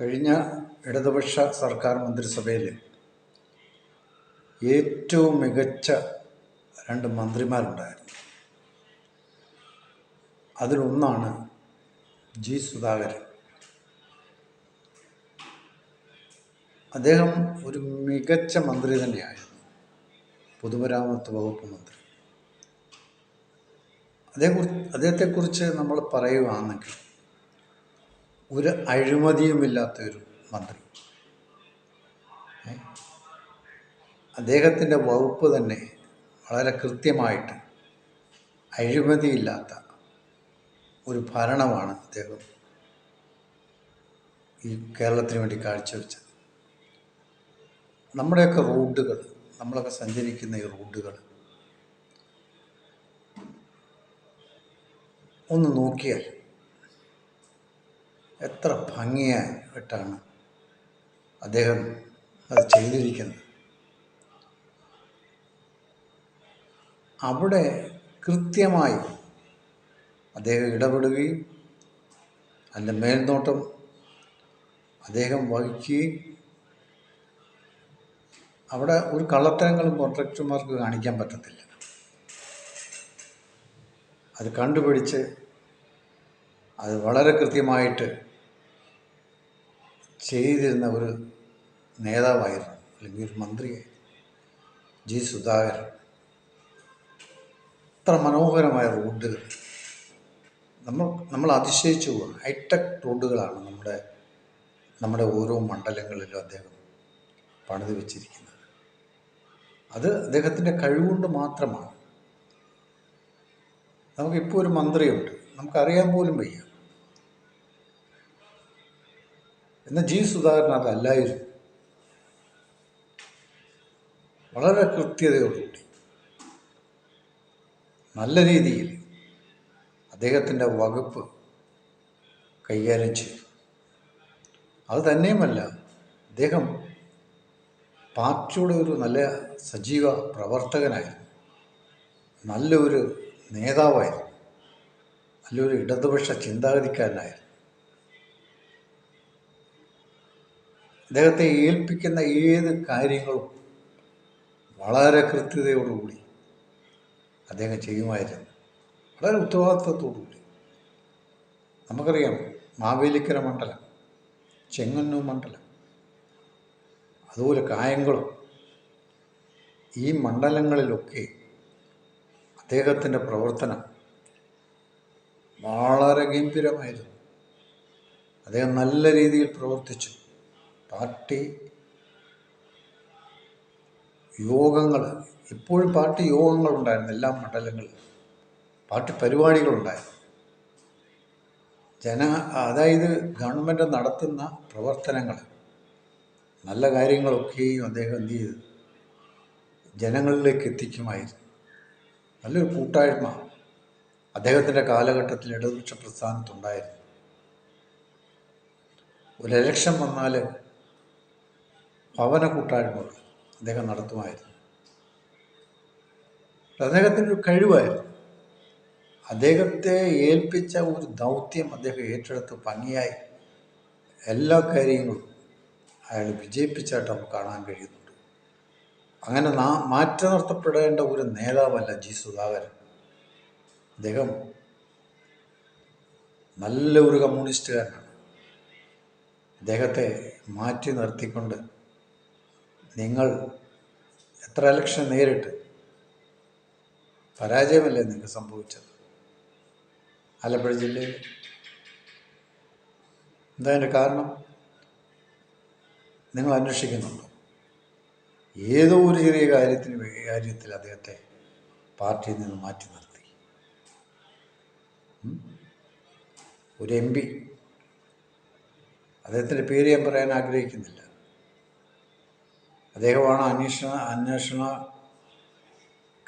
കഴിഞ്ഞ ഇടതുപക്ഷ സർക്കാർ മന്ത്രിസഭയിൽ ഏറ്റവും മികച്ച രണ്ട് മന്ത്രിമാരുണ്ടായിരുന്നു. അതിലൊന്നാണ് ജി സുധാകരൻ. അദ്ദേഹം ഒരു മികച്ച മന്ത്രി തന്നെയായിരുന്നു. പൊതുമരാമത്ത് വകുപ്പ് മന്ത്രി. അതേക്കുറിച്ച് അദ്ദേഹത്തെക്കുറിച്ച് നമ്മൾ പറയുകയാണെങ്കിൽ ഒരു അഴിമതിയുമില്ലാത്ത ഒരു മന്ത്രി? അദ്ദേഹത്തിന്റെ വകുപ്പ് തന്നെ വളരെ കൃത്യമായിട്ട് അഴിമതിയില്ലാത്ത ഒരു ഭരണമാണ് അദ്ദേഹം ഈ കേരളത്തിന് വേണ്ടി കാഴ്ചവെച്ചത് നമ്മുടെയൊക്കെ റോഡുകൾ നമ്മളൊക്കെ സഞ്ചരിക്കുന്ന ഈ റോഡുകൾ ഒന്ന് നോക്കിയാൽ എത്ര ഭംഗിയായിട്ടാണ് അദ്ദേഹം അത് ചെയ്തിരിക്കുന്നത്. അവിടെ കൃത്യമായി അദ്ദേഹം ഇടപെടുകയും അതിന്റെ മേൽനോട്ടം അദ്ദേഹം വഹിക്കുകയും അവിടെ ഒരു കള്ളത്തരങ്ങളും കോൺട്രാക്ടർമാർക്ക് കാണിക്കാൻ പറ്റത്തില്ല. അത് കണ്ടുപിടിച്ച് അത് വളരെ കൃത്യമായിട്ട് ചെയ്തിരുന്ന ഒരു നേതാവായിരുന്നു അല്ലെങ്കിൽ ഒരു മന്ത്രിയായിരുന്നു ജി സുധാകരൻ. ഇത്ര മനോഹരമായ റോഡുകൾ. നമ്മൾ നമ്മൾ അതിശയിച്ചു പോകും ഹൈടെക് റോഡുകളാണ് നമ്മുടെ നമ്മുടെ ഓരോ മണ്ഡലങ്ങളിലും അദ്ദേഹം പണിതു വെച്ചിരിക്കുന്നത്. അത് അദ്ദേഹത്തിന്റെ കഴിവുകൊണ്ട് മാത്രമാണ്. നമുക്കിപ്പോൾ ഒരു മന്ത്രിയുണ്ട്. നമുക്കറിയാൻ പോലും വയ്യ. എന്നാൽ ജി സുധാകരൻ അതല്ലായിരുന്നു വളരെ കൃത്യതയോടുകൂടി. നല്ല രീതിയിൽ അദ്ദേഹത്തിന്റെ വകുപ്പ് കൈകാര്യം ചെയ്തു. അത് തന്നെയുമല്ല അദ്ദേഹം പാർട്ടിയുടെ ഒരു നല്ല സജീവ പ്രവർത്തകനായിരുന്നു. നല്ലൊരു നേതാവായിരുന്നു. നല്ലൊരു ഇടതുപക്ഷ ചിന്താഗതിക്കാരനായിരുന്നു. അദ്ദേഹത്തെ ഏൽപ്പിക്കുന്ന ഏത് കാര്യങ്ങളും വളരെ കൃത്യതയോടുകൂടി അദ്ദേഹം ചെയ്യുമായിരുന്നു. വളരെ ഉത്തരവാദിത്വത്തോടുകൂടി. നമുക്കറിയാം മാവേലിക്കര മണ്ഡലം ചെങ്ങന്നൂർ മണ്ഡലം അതുപോലെ കായംകുളം. ഈ മണ്ഡലങ്ങളിലൊക്കെ അദ്ദേഹത്തിന്റെ പ്രവർത്തനം വളരെ ഗംഭീരമായിരുന്നു. അദ്ദേഹം നല്ല രീതിയിൽ പ്രവർത്തിച്ചു. പാർട്ടി യോഗങ്ങൾ ഇപ്പോഴും പാർട്ടി യോഗങ്ങളുണ്ടായിരുന്നു എല്ലാ മണ്ഡലങ്ങളിലും. പാർട്ടി പരിപാടികളുണ്ടായിരുന്നു. ജന അതായത് ഗവൺമെന്റ് നടത്തുന്ന പ്രവർത്തനങ്ങൾ നല്ല കാര്യങ്ങളൊക്കെയും അദ്ദേഹം എന്ത് ചെയ്തു? ജനങ്ങളിലേക്ക് എത്തിക്കുമായിരുന്നു. നല്ലൊരു കൂട്ടായ്മ അദ്ദേഹത്തിന്റെ കാലഘട്ടത്തിൽ ഇടതുപക്ഷ പ്രസ്ഥാനത്തുണ്ടായിരുന്നു. ഒരു ഇലക്ഷൻ വന്നാൽ ഭവന കൂട്ടായ്മകൾ അദ്ദേഹം നടത്തുമായിരുന്നു. അദ്ദേഹത്തിന്റെ ഒരു കഴിവായിരുന്നു. അദ്ദേഹത്തെ ഏൽപ്പിച്ച ഒരു ദൗത്യം അദ്ദേഹം ഏറ്റെടുത്ത് ഭംഗിയായി എല്ലാ കാര്യങ്ങളും അയാൾ വിജയിപ്പിച്ചായിട്ട് നമുക്ക് കാണാൻ കഴിയുന്നുണ്ട്. അങ്ങനെ നാ മാറ്റി നിർത്തപ്പെടേണ്ട ഒരു നേതാവല്ല ജി സുധാകരൻ. അദ്ദേഹം നല്ല ഒരു കമ്മ്യൂണിസ്റ്റുകാരനാണ്. അദ്ദേഹത്തെ മാറ്റി നിർത്തിക്കൊണ്ട് നിങ്ങൾ എത്ര ഇലക്ഷൻ നേരിട്ട് പരാജയമല്ലേ നിങ്ങൾക്ക് സംഭവിച്ചത്? ആലപ്പുഴ ജില്ലയിൽ. എന്താ അതിന്റെ കാരണം? നിങ്ങൾ അന്വേഷിക്കുന്നുണ്ടോ? ഏതോ ഒരു ചെറിയ കാര്യത്തിന് കാര്യത്തിൽ അദ്ദേഹത്തെ പാർട്ടിയിൽ നിന്ന് മാറ്റി നിർത്തി. ഒരു എം പി. അദ്ദേഹത്തിന്റെ പേര് ഞാൻ പറയാൻ ആഗ്രഹിക്കുന്നില്ല. അദ്ദേഹമാണ് അന്വേഷണ അന്വേഷണ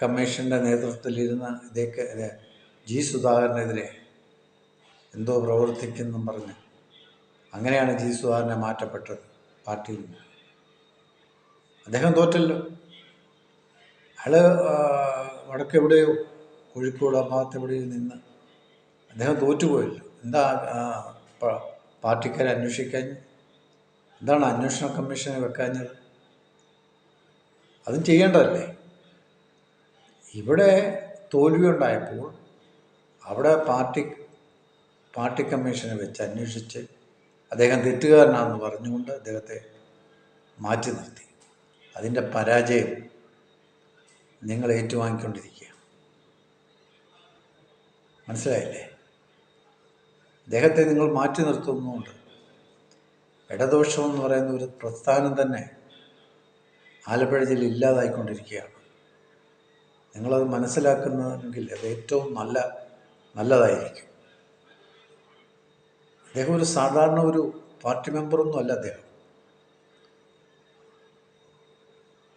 കമ്മീഷന്റെ നേതൃത്വത്തിലിരുന്ന ഇതേക്ക് ഇത് ജി സുധാകരനെതിരെ എന്തോ പ്രവർത്തിക്കുന്നു പറഞ്ഞ്. അങ്ങനെയാണ് ജി സുധാകരനെ മാറ്റപ്പെട്ടത് പാർട്ടിയിൽ നിന്ന്. അദ്ദേഹം തോറ്റല്ലോ. അയാൾ വടക്ക് എവിടെയോ കോഴിക്കോട് ഭാഗത്ത് എവിടെയോ നിന്ന് അദ്ദേഹം തോറ്റുപോയല്ലോ. എന്താ പാർട്ടിക്കാരെ അന്വേഷിക്കാൻ? എന്താണ് അന്വേഷണ കമ്മീഷനെ വെക്കാഞ്ഞത്? അതും ചെയ്യേണ്ടതല്ലേ? ഇവിടെ തോൽവി ഉണ്ടായപ്പോൾ അവിടെ പാർട്ടി പാർട്ടി കമ്മീഷനെ വെച്ച് അന്വേഷിച്ച് അദ്ദേഹം തെറ്റുകാരനാണെന്ന് പറഞ്ഞുകൊണ്ട് അദ്ദേഹത്തെ മാറ്റി നിർത്തി. അതിന്റെ പരാജയം നിങ്ങൾ ഏറ്റുവാങ്ങിക്കൊണ്ടിരിക്കുക. മനസ്സിലായില്ലേ? അദ്ദേഹത്തെ നിങ്ങൾ മാറ്റി നിർത്തുന്നുമുണ്ട്. ഇടദോഷം എന്ന് പറയുന്ന ഒരു പ്രസ്ഥാനം തന്നെ ആലപ്പുഴ ജില്ല ഇല്ലാതായിക്കൊണ്ടിരിക്കുകയാണ്. നിങ്ങളത് മനസ്സിലാക്കുന്നെങ്കിൽ അത് ഏറ്റവും നല്ല നല്ലതായിരിക്കും. അദ്ദേഹം ഒരു സാധാരണ ഒരു പാർട്ടി മെമ്പറൊന്നും അല്ല അദ്ദേഹം.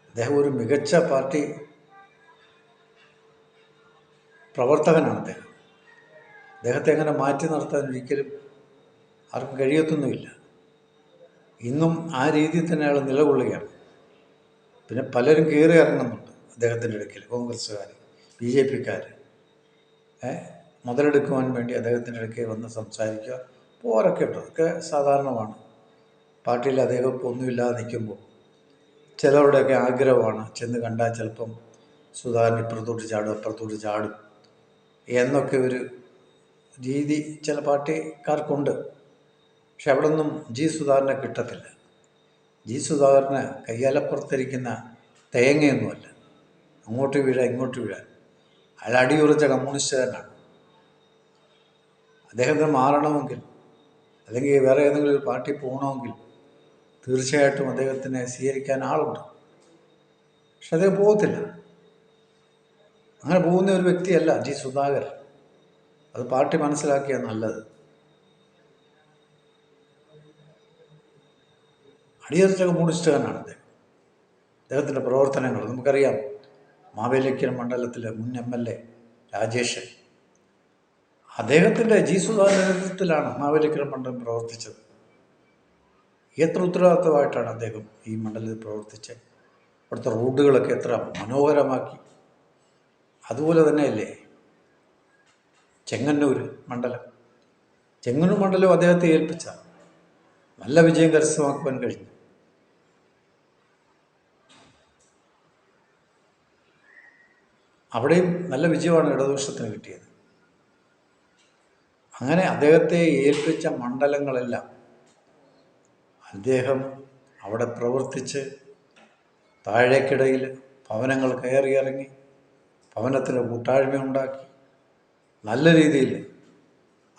അദ്ദേഹം ഒരു മികച്ച പാർട്ടി പ്രവർത്തകനാണ് അദ്ദേഹം. അദ്ദേഹത്തെ അങ്ങനെ മാറ്റി നിർത്താൻ ഒരിക്കലും ആർക്കും കഴിയത്തൊന്നുമില്ല. ഇന്നും ആ രീതിയിൽ തന്നെ അയാൾ നിലകൊള്ളുകയാണ്. പിന്നെ പലരും കയറി ഇറങ്ങുന്നുണ്ട് അദ്ദേഹത്തിന്റെ ഇടയ്ക്കിൽ കോൺഗ്രസ്സുകാർ ബി ജെ പിക്കാർ മുതലെടുക്കുവാൻ വേണ്ടി അദ്ദേഹത്തിന്റെ ഇടയ്ക്ക് വന്ന് സംസാരിക്കുക. പോരൊക്കെ ഉണ്ട്? അതൊക്കെ സാധാരണമാണ്. പാർട്ടിയിൽ അദ്ദേഹം ഇപ്പോൾ ഒന്നുമില്ലാതെ നിൽക്കുമ്പോൾ ചിലരുടെയൊക്കെ ആഗ്രഹമാണ് ചെന്ന് കണ്ടാൽ ചിലപ്പം സുധാകരൻ ഇപ്പുറത്തോട്ട് ചാടും അപ്പുറത്തോട്ട് ചാടും എന്നൊക്കെ ഒരു രീതി ചില പാർട്ടിക്കാർക്കുണ്ട്. പക്ഷെ അവിടെ ഒന്നും ജി സുധാകരനെ കിട്ടത്തില്ല. ജി സുധാകരന് കയ്യാലപ്പുറത്തിരിക്കുന്ന തേങ്ങയൊന്നുമല്ല. അങ്ങോട്ട് വീഴാൻ ഇങ്ങോട്ട് വീഴാൻ അയാൾ അടിയുറച്ച കമ്മ്യൂണിസ്റ്റുകാരനാണ്. അദ്ദേഹത്തിന് മാറണമെങ്കിൽ അല്ലെങ്കിൽ വേറെ ഏതെങ്കിലും ഒരു പാർട്ടി പോകണമെങ്കിൽ തീർച്ചയായിട്ടും അദ്ദേഹത്തിനെ സ്വീകരിക്കാൻ ആളുണ്ട്. പക്ഷെ അദ്ദേഹം പോകത്തില്ല. അങ്ങനെ പോകുന്ന ഒരു വ്യക്തിയല്ല ജി സുധാകർ അത് പാർട്ടി മനസ്സിലാക്കിയാൽ നല്ലത്. അടിയറച്ച കമ്മ്യൂണിസ്റ്റുകാരനാണ് അദ്ദേഹം അദ്ദേഹത്തിന്റെ പ്രവർത്തനങ്ങൾ നമുക്കറിയാം. മാവേലിക്കര മണ്ഡലത്തിലെ മുൻ എം എൽ എ രാജേഷൻ അദ്ദേഹത്തിന്റെ ജി സുധാകരന്റെ നേതൃത്വത്തിലാണ് മാവേലിക്കര മണ്ഡലം പ്രവർത്തിച്ചത്. എത്ര ഉത്തരവാദിത്തമായിട്ടാണ് അദ്ദേഹം ഈ മണ്ഡലത്തിൽ പ്രവർത്തിച്ച് അവിടുത്തെ റോഡുകളൊക്കെ എത്ര മനോഹരമാക്കി. അതുപോലെ തന്നെയല്ലേ ചെങ്ങന്നൂർ മണ്ഡലം. ചെങ്ങന്നൂർ മണ്ഡലം അദ്ദേഹത്തെ ഏൽപ്പിച്ച നല്ല വിജയം കരസ്ഥമാക്കുവാൻ കഴിഞ്ഞു. അവിടെയും നല്ല വിജയമാണ് ഇടതുപക്ഷത്തിന് കിട്ടിയത്. അങ്ങനെ അദ്ദേഹത്തെ ഏൽപ്പിച്ച മണ്ഡലങ്ങളെല്ലാം അദ്ദേഹം അവിടെ പ്രവർത്തിച്ച് താഴേക്കിടയിൽ ഭവനങ്ങൾ കയറി ഇറങ്ങി ഭവനത്തിന് കൂട്ടായ്മ ഉണ്ടാക്കി നല്ല രീതിയിൽ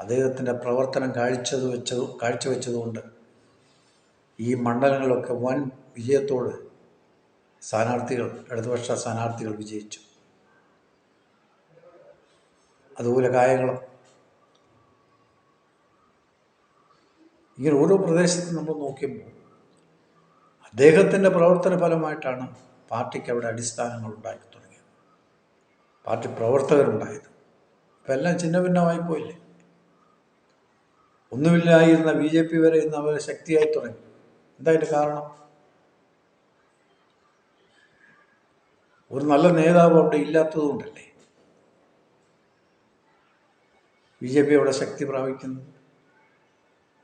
അദ്ദേഹത്തിന്റെ പ്രവർത്തനം കാഴ്ചത് വെച്ചത് കാഴ്ചവെച്ചതുകൊണ്ട് ഈ മണ്ഡലങ്ങളൊക്കെ വൻ വിജയത്തോട് സ്ഥാനാർത്ഥികൾ ഇടതുപക്ഷ സ്ഥാനാർത്ഥികൾ വിജയിച്ചു. അതുപോലെ കായംകുളം ഇങ്ങനെ ഓരോ പ്രദേശത്തും നമ്മൾ നോക്കുമ്പോൾ അദ്ദേഹത്തിന്റെ പ്രവർത്തന ഫലമായിട്ടാണ് പാർട്ടിക്ക് അവിടെ അടിസ്ഥാനങ്ങൾ ഉണ്ടാക്കി തുടങ്ങിയത്. പാർട്ടി പ്രവർത്തകരുണ്ടായത്. ഇപ്പം എല്ലാം ചിന്ന ഭിന്നമായി പോയില്ലേ? ഒന്നുമില്ലായിരുന്ന ബി ജെ പി വരെ ഇന്ന് അവർ ശക്തിയായി തുടങ്ങി. എന്തായിട്ട് കാരണം? ഒരു നല്ല നേതാവ് അവിടെ ഇല്ലാത്തതുകൊണ്ടല്ലേ? ബി ജെ പി അവിടെ ശക്തി പ്രാപിക്കുന്നത്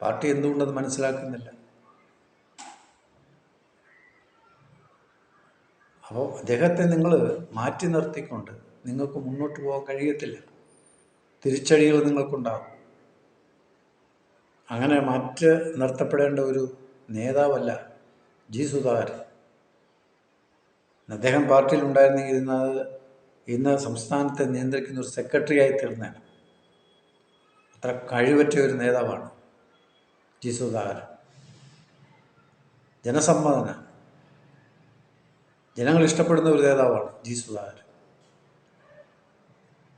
പാർട്ടി എന്തുകൊണ്ടത് മനസ്സിലാക്കുന്നില്ല. അപ്പോൾ അദ്ദേഹത്തെ നിങ്ങൾ മാറ്റി നിർത്തിക്കൊണ്ട് നിങ്ങൾക്ക് മുന്നോട്ട് പോകാൻ കഴിയത്തില്ല. തിരിച്ചടികൾ നിങ്ങൾക്കുണ്ടാകും. അങ്ങനെ മാറ്റി നിർത്തപ്പെടേണ്ട ഒരു നേതാവല്ല ജി സുധാകരൻ. അദ്ദേഹം പാർട്ടിയിൽ ഉണ്ടായിരുന്നെങ്കിൽ ഇന്ന് ഇന്ന് സംസ്ഥാനത്തെ നിയന്ത്രിക്കുന്ന ഒരു സെക്രട്ടറിയായി തീർന്നേനെ. അത്ര കഴിവറ്റ ഒരു നേതാവാണ് ജി സുധാകരൻ ജനസമ്മതന. ജനങ്ങൾ ഇഷ്ടപ്പെടുന്ന ഒരു നേതാവാണ് ജി സുധാകരൻ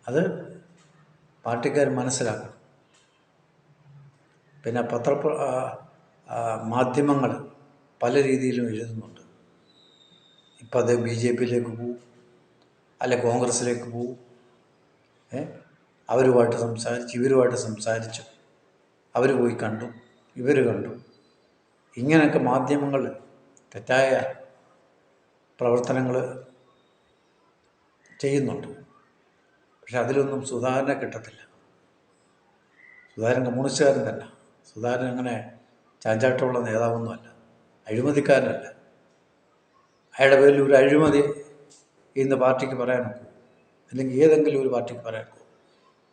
അത് പാർട്ടിക്കാർ മനസ്സിലാക്കണം. പിന്നെ പത്ര മാധ്യമങ്ങൾ പല രീതിയിലും എഴുതുന്നുണ്ട്. ഇപ്പം അത് ബി ജെ പിയിലേക്ക് പോവും. അല്ലെ കോൺഗ്രസ്സിലേക്ക് പോവും. അവരുമായിട്ട് സംസാരിച്ച് ഇവരുമായിട്ട് സംസാരിച്ചു. അവർ പോയി കണ്ടു. ഇവർ കണ്ടു. ഇങ്ങനെയൊക്കെ മാധ്യമങ്ങൾ തെറ്റായ പ്രവർത്തനങ്ങൾ ചെയ്യുന്നുണ്ട്. പക്ഷെ അതിലൊന്നും സുധാകരനെ കിട്ടത്തില്ല. സുധാകരൻ കമ്മ്യൂണിസ്റ്റുകാരൻ തന്നെ. സുധാകരൻ അങ്ങനെ ചാഞ്ചാട്ടമുള്ള നേതാവൊന്നുമല്ല. അഴിമതിക്കാരനല്ല. അയാളുടെ പേരിൽ ഒരു അഴിമതി ഇന്ന് പാർട്ടിക്ക് പറയാനൊക്കെ അല്ലെങ്കിൽ ഏതെങ്കിലും ഒരു പാർട്ടിക്ക് പറയാനൊക്കും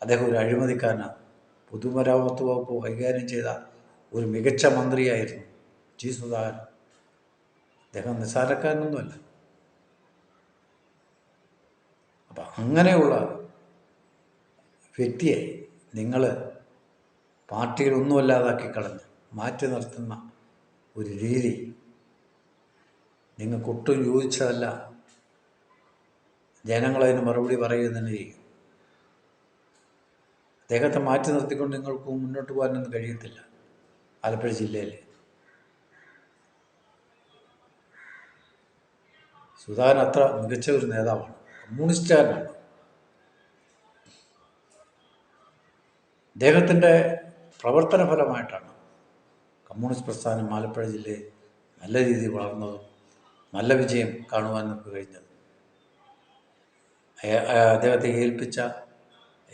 അദ്ദേഹം ഒരു അഴിമതിക്കാരനാണ് പൊതുമരാമത്ത് വകുപ്പ് കൈകാര്യം ചെയ്ത ഒരു മികച്ച മന്ത്രിയായിരുന്നു ജി സുധാകരൻ. അദ്ദേഹം നിസ്സാരക്കാരനൊന്നുമല്ല. അപ്പം അങ്ങനെയുള്ള വ്യക്തിയെ നിങ്ങൾ പാർട്ടിയിൽ ഒന്നുമല്ലാതാക്കി കളഞ്ഞ് മാറ്റി നിർത്തുന്ന ഒരു രീതി നിങ്ങൾക്കൊട്ടും യോജിച്ചതല്ല. ജനങ്ങളതിന് മറുപടി പറയുക തന്നെ ചെയ്യും അദ്ദേഹത്തെ മാറ്റി നിർത്തിക്കൊണ്ട് നിങ്ങൾക്ക് മുന്നോട്ട് പോകാനൊന്നും കഴിയത്തില്ല. ആലപ്പുഴ ജില്ലയിൽ സുധാൻ അത്ര മികച്ച ഒരു നേതാവാണ്. കമ്മ്യൂണിസ്റ്റുകാരനാണ് അദ്ദേഹത്തിന്റെ പ്രവർത്തന ഫലമായിട്ടാണ് കമ്മ്യൂണിസ്റ്റ് പ്രസ്ഥാനം ആലപ്പുഴ ജില്ലയിൽ നല്ല രീതിയിൽ വളർന്നതും നല്ല വിജയം കാണുവാൻ നമുക്ക് കഴിഞ്ഞത് അദ്ദേഹത്തെ ഏൽപ്പിച്ച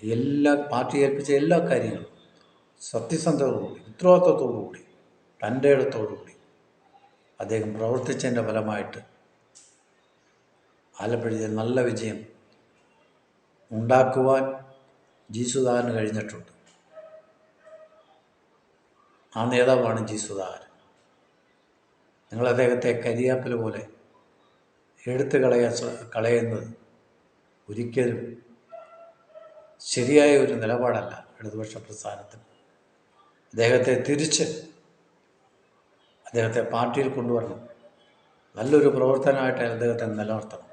എല്ലാ പാർട്ടി ഏൽപ്പിച്ച എല്ലാ കാര്യങ്ങളും സത്യസന്ധതയോടുകൂടി ഉത്തരവാദിത്വത്തോടുകൂടി തന്റെ ഇടത്തോടുകൂടി അദ്ദേഹം പ്രവർത്തിച്ചതിന്റെ ഫലമായിട്ട് ആലപ്പുഴയിൽ നല്ല വിജയം ഉണ്ടാക്കുവാൻ ജി സുധാകരന് കഴിഞ്ഞിട്ടുണ്ട്. ആ നേതാവാണ് ജി സുധാകരൻ നിങ്ങൾ അദ്ദേഹത്തെ കരിയാപ്പില പോലെ എടുത്തു കളയാൻ കളയുന്നത് ഒരിക്കലും ശരിയായ ഒരു നിലപാടല്ല ഇടതുപക്ഷ പ്രസ്ഥാനത്തിന്. അദ്ദേഹത്തെ തിരിച്ച് അദ്ദേഹത്തെ പാർട്ടിയിൽ കൊണ്ടുവരണം. നല്ലൊരു പ്രവർത്തനമായിട്ട് അദ്ദേഹത്തെ നിലനിർത്തണം.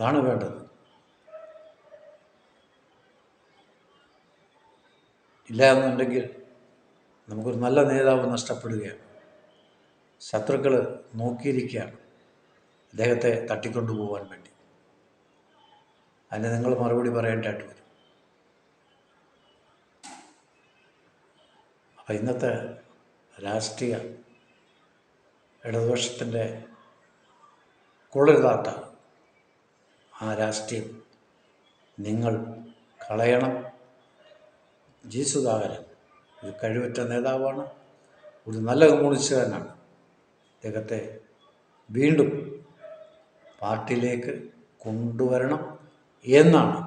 അതാണ് വേണ്ടത്. ഇല്ല എന്നുണ്ടെങ്കിൽ നമുക്കൊരു നല്ല നേതാവ് നഷ്ടപ്പെടുകയാണ്. ശത്രുക്കൾ നോക്കിയിരിക്കുകയാണ്. അദ്ദേഹത്തെ തട്ടിക്കൊണ്ടുപോകാൻ വേണ്ടി. അതിന് നിങ്ങൾ മറുപടി പറയേണ്ടതായിട്ട് വരും. അപ്പം ഇന്നത്തെ രാഷ്ട്രീയ ഇടതുപക്ഷത്തിന്റെ കൊള്ളരുതാത്ത ആ രാഷ്ട്രീയം നിങ്ങൾ കളയണം. ജി സുധാകരൻ ഒരു കഴിവറ്റ നേതാവാണ് ഒരു നല്ല കമ്മ്യൂണിസ്റ്റുകാരനാണ്. അദ്ദേഹത്തെ വീണ്ടും പാർട്ടിയിലേക്ക് കൊണ്ടുവരണം. എന്നാണ്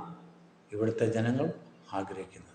ഇവിടുത്തെ ജനങ്ങൾ ആഗ്രഹിക്കുന്നത്.